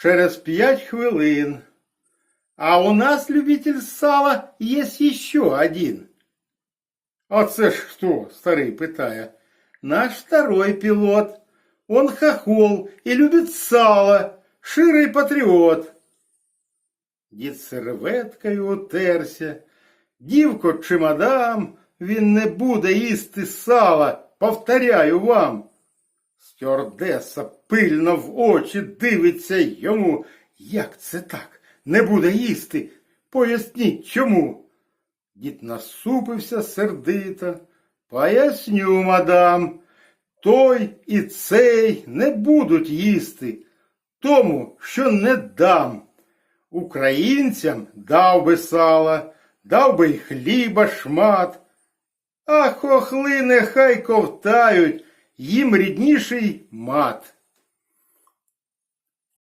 через пять хвилин. А у нас любитель сала есть еще один. А це ж хто? Старий питає. Наш второй пилот. Он хохол и любит сало, ширий патріот. Дід серветкою отерся. Дівко чи мадам, він не буде їсти сала, повторяю вам. Стюардеса пильно в очі дивиться йому. Як це так? Не буде їсти? Поясніть чому? Дід насупився сердито. Поясню, мадам, той і цей не будуть їсти, тому, що не дам. Українцям дав би сала, дав би й хліба шмат, а хохли нехай ковтають, їм рідніший мат.